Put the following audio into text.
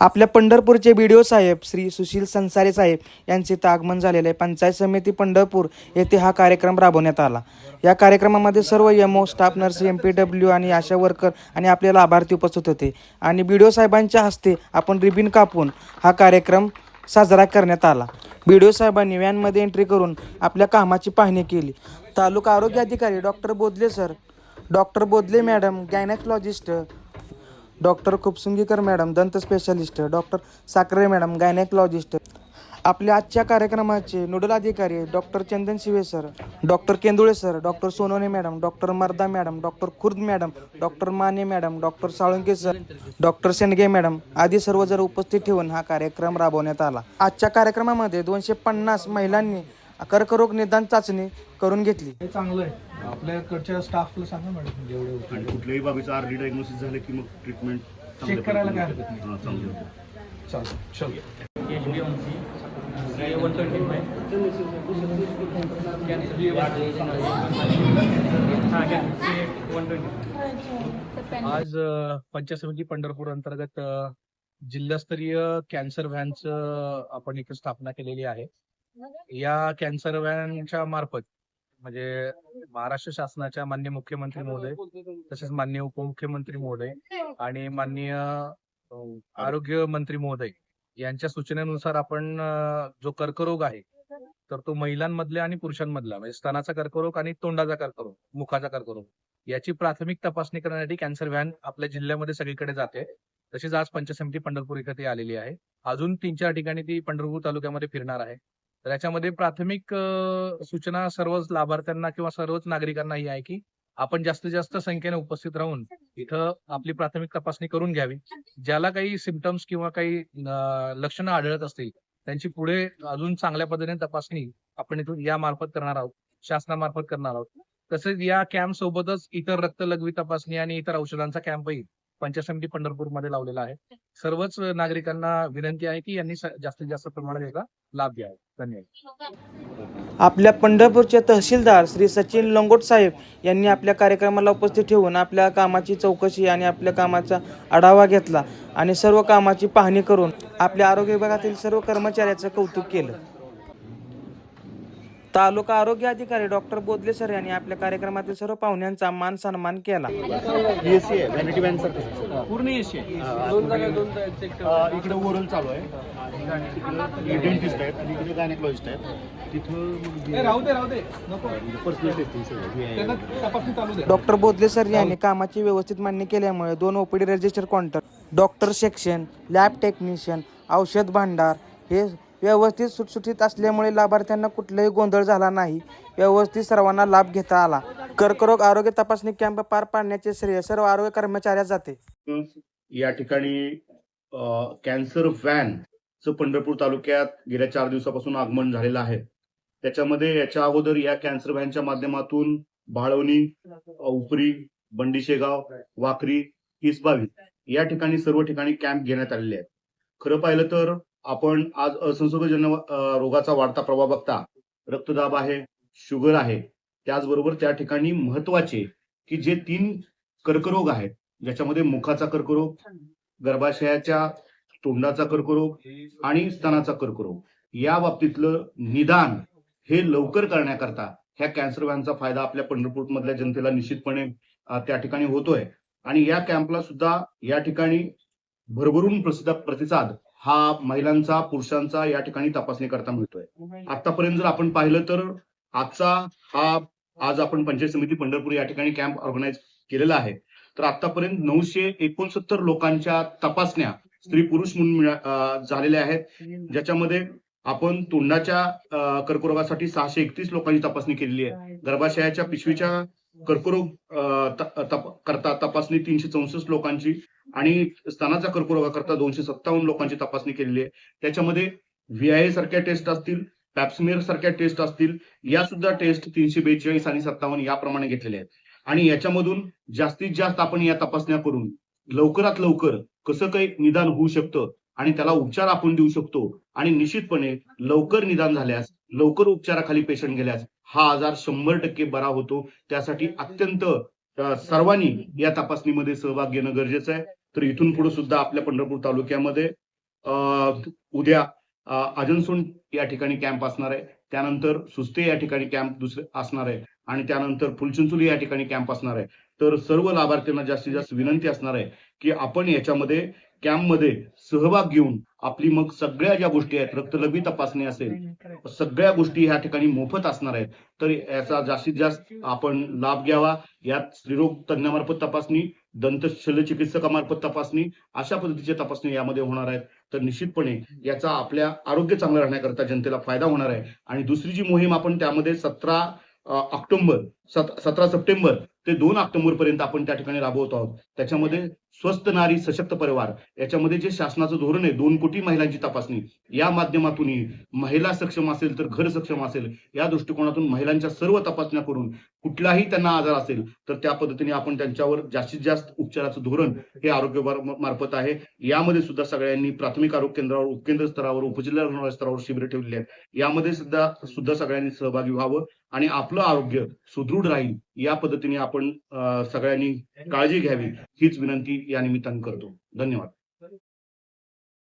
आपल्या पंढरपूरचे बीडीओ साहेब श्री सुशील संसारे साहेब यांचे तर आगमन झालेले आहे. पंचायत समिती पंढरपूर येथे हा कार्यक्रम राबवण्यात आला. या कार्यक्रमामध्ये सर्व MO staff nurse M P W आणि आशा वर्कर आणि आपले लाभार्थी उपस्थित होते. आणि बीडीओ साहेबांच्या हस्ते आपण रिबिन कापून हा कार्यक्रम साजरा करण्यात आला. बीडीओ साहेबांनी व्हॅनमध्ये एंट्री करून आपल्या कामाची पाहणी केली. तालुका आरोग्य अधिकारी doctor Bodle sir doctor Bodle madam gynaecologist doctor Kupsungikar madam दंत specialist doctor Sakhare madam gynaecologist आपल्या आजच्या कार्यक्रमाचे नोडल अधिकारी doctor Chandan Shive sir doctor Kendule sir doctor Sonone madam doctor Marda madam doctor Khurd madam doctor Mane madam doctor Salunke sir doctor Shendge madam आदी सर्व जर उपस्थित ठेवून हा कार्यक्रम राबवण्यात आला. आजच्या कार्यक्रमामध्ये दोनशे पन्नास महिलांनी कर्करोग निदान चाचणी करून घेतली. हे चांगलं आहे. आपल्याकडच्या स्टाफला सांगा मॅडम जेवढे होतील आणि कुठल्याही बाबीचं आरडी डायग्नोसिस झालं की मग ट्रीटमेंट Check करायला काय? हरकत नाही. चांगली होते. चालेल चल H B M C C one twenty five हां सी वन ट्वेंटी आज अ, पंचायत समिती पंढरपूर अंतर्गत अ, जिल्हास्तरीय कॅन्सर व्हॅनचं आपण इथे स्थापना केलेली आहे. या कॅन्सर व्हॅनच्या मार्फत म्हणजे महाराष्ट्र शासनाच्या मान्य मुख्यमंत्री महोदय तसेच मान्य उपमुख्यमंत्री महोदय आणि माननीय आरोग्य मंत्री महोदय यांच्या सूचनेनुसार आपण जो कर्करोग आहे तर तो महिलांमधल्या आणि पुरुषांमधला म्हणजे स्तनाचा कर्करोग आणि तोंडाचा कर्करोग मुखाचा कर्करोग याची प्राथमिक तपासणी करण्यासाठी कॅन्सर व्हॅन आपल्या जिल्ह्यामध्ये सगळीकडे जाते. तशीच आज पंचायत समिती पंढरपूर इथे ती आलेली आहे. अजून तीन चार ठिकाणी ती पंढरपूर तालुक्यामध्ये फिरणार आहे. तर याच्यामध्ये प्राथमिक सूचना सर्वच लाभार्थ्यांना किंवा सर्वच नागरिकांना ही आहे की आपण जास्तीत जास्त संख्येने उपस्थित राहून इथं आपली प्राथमिक तपासणी करून घ्यावी. ज्याला काही सिमटम्स किंवा काही लक्षणं आढळत असतील त्यांची पुढे अजून चांगल्या पद्धतीने तपासणी आपण इथून या मार्फत करणार आहोत शासनामार्फत करणार आहोत. तसेच या कॅम्प सोबतच इतर रक्तलघवी तपासणी आणि इतर औषधांचा कॅम्पही पंचायत समिती पंढरपूरमध्ये लावलेला आहे. सर्वच नागरिकांना विनंती आहे की यांनी जास्तीत जास्त प्रमाणात याचा लाभ घ्यावा. धन्यवाद. आपल्या पंढरपूरचे तहसीलदार श्री सचिन लंगोट साहेब यांनी आपल्या कार्यक्रमाला उपस्थित ठेवून आपल्या कामाची चौकशी आणि आपल्या कामाचा आढावा घेतला आणि सर्व कामाची पाहणी करून आपल्या आरोग्य विभागातील सर्व कर्मचाऱ्याचं कौतुक केलं. तालुका आरोग्य अधिकारी डॉक्टर बोदले सर यांनी आपल्या कार्यक्रमातील सर्व पाहुण्यांचा मान सन्मान केला. बीएससी आहे व्हॅनिटी व्हॅन सारखं पूर्ण एशिया दोन जागा दोन चेक इकडे ओरल चालू आहे. डेंटिस्ट आहेत आणि इकडे गायनेकॉलॉजिस्ट आहेत. तिथं चालू दे. डॉक्टर बोदले सर यांनी कामाची व्यवस्थित मांडणी केल्यामुळे दोन OPD register counter doctor section lab technician औषध भांडार हे व्यवस्थित सुटसुटीत असल्यामुळे लाभार्थ्यांना कुठलाही गोंधळ झाला नाही. व्यवस्थित सर्वांना लाभ घेता आला. कर्करोग आरोग्य तपासणी कॅम्प पार पाडण्याचे श्रेय सर्व आरोग्य कर्मचाऱ्या जाते. या ठिकाणी कॅन्सर व्हॅन पंढरपूर तालुक्यात गेल्या चार दिवसापासून आगमन झालेलं आहे. त्याच्यामध्ये याच्या अगोदर या कॅन्सर व्हॅनच्या माध्यमातून बाळवणी उपरी बंडीशेगाव वाकरी हिसबावी या ठिकाणी सर्व ठिकाणी कॅम्प घेण्यात आलेले आहेत. खरं पाहिलं तर आपण आज असंसर्गजन्य रोगाचा वाढता प्रभाव बघता रक्तदाब आहे शुगर आहे त्याचबरोबर त्या ठिकाणी महत्त्वाचे की जे तीन कर्करोग आहेत ज्याच्यामध्ये मुखाचा कर्करोग गर्भाशयाच्या तोंडाचा कर्करोग आणि स्तनाचा कर्करोग. या बाबतीतलं निदान हे लवकर करण्याकरता ह्या कॅन्सर व्हॅनचा फायदा आपल्या पंढरपूर मधल्या जनतेला निश्चितपणे त्या ठिकाणी होतोय. आणि या कॅम्पला सुद्धा या ठिकाणी भरभरून प्रसिद्ध प्रतिसाद हा महिलांचा पुरुषांचा या ठिकाणी तपासणी करता मिळतोय. आतापर्यंत जर आपण पाहिलं तर आजचा हा आज आपण पंचायत समिती पंढरपूर या ठिकाणी कॅम्प ऑर्गनाईज केलेला आहे. तर आतापर्यंत नऊशे एकोणसत्तर लोकांच्या तपासण्या स्त्री पुरुष म्हणून झालेल्या आहेत. ज्याच्यामध्ये आपण तोंडाच्या कर्करोगासाठी सहाशे एकतीस लोकांची तपासणी केलेली आहे. गर्भाशयाच्या पिशवीच्या कर्करोग करता तपासणी तीनशे चौसष्ट लोकांची आणि स्तनाचा कर्करोगाकरता दोनशे सत्तावन्न लोकांची तपासणी केलेली आहे. त्याच्यामध्ये व्हीआय सारख्या टेस्ट असतील पॅप्समेर सारख्या टेस्ट असतील या सुद्धा टेस्ट तीनशे बेचाळीस आणि सत्तावन्न याप्रमाणे घेतलेले आहेत. आणि याच्यामधून जास्तीत जास्त आपण या तपासण्या करून लवकरात लवकर कसं काही निदान होऊ शकतं आणि त्याला उपचार आपण देऊ शकतो आणि निश्चितपणे लवकर निदान झाल्यास लवकर उपचाराखाली पेशंट गेल्यास हा आजार शंभर टक्के बरा होतो. त्यासाठी अत्यंत सर्वांनी या तपासणीमध्ये सहभाग घेणं गरजेचं आहे. तर इथून पुढे सुद्धा आपल्या पंढरपूर तालुक्यामध्ये अं, उद्या अं, या ठिकाणी कॅम्प असणार आहे. त्यानंतर सुस्ते या ठिकाणी कॅम्प दुसरे असणार आहे. आणि त्यानंतर फुलचिंचुली या ठिकाणी कॅम्प असणार आहे. तर सर्व लाभार्थ्यांना जास्तीत जास्त विनंती असणार आहे की आपण याच्यामध्ये कॅम्पमध्ये सहभाग घेऊन आपली मग सगळ्या ज्या गोष्टी आहेत रक्तलघवी तपासणी असेल सगळ्या गोष्टी ह्या ठिकाणी मोफत असणार आहेत. तर याचा जास्तीत जास्त आपण लाभ घ्यावा. यात स्त्रीरोग तज्ञामार्फत तपासणी दंत शल्यचिकित्सकामार्फत तपासणी अशा पद्धतीची तपासणी यामध्ये होणार आहेत. तर निश्चितपणे याचा आपल्या आरोग्य चांगलं राहण्याकरता जनतेला फायदा होणार आहे. आणि दुसरी जी मोहीम आपण त्यामध्ये सतरा ऑक्टोबर सतरा सप्टेंबर ते दोन ऑक्टोबर पर्यंत आपण त्या ठिकाणी राबवत आहोत. त्याच्यामध्ये स्वस्त नारी सशक्त परिवार याच्यामध्ये जे शासनाचं धोरण आहे दोन कोटी महिलांची तपासणी या माध्यमातूनही महिला सक्षम असेल तर घर सक्षम असेल या दृष्टिकोनातून महिलांच्या सर्व तपासण्या करून कुठलाही त्यांना आजार असेल तर त्या पद्धतीने आपण त्यांच्यावर जास्तीत जास्त उपचाराचं धोरण हे आरोग्य मार्फत आहे. यामध्ये सुद्धा सगळ्यांनी प्राथमिक आरोग्य केंद्रावर उपकेंद्र स्तरावर उपजिल्हा स्तरावर शिबिर ठेवलेली आहेत. यामध्ये सुद्धा सुद्धा सगळ्यांनी सहभागी व्हावं. आणि आपलं आरोग्य सुदृढ राहील या पद्धतीने आपण सगळ्यांनी काळजी घ्यावी हीच विनंती या निमित्ताने करतो. धन्यवाद.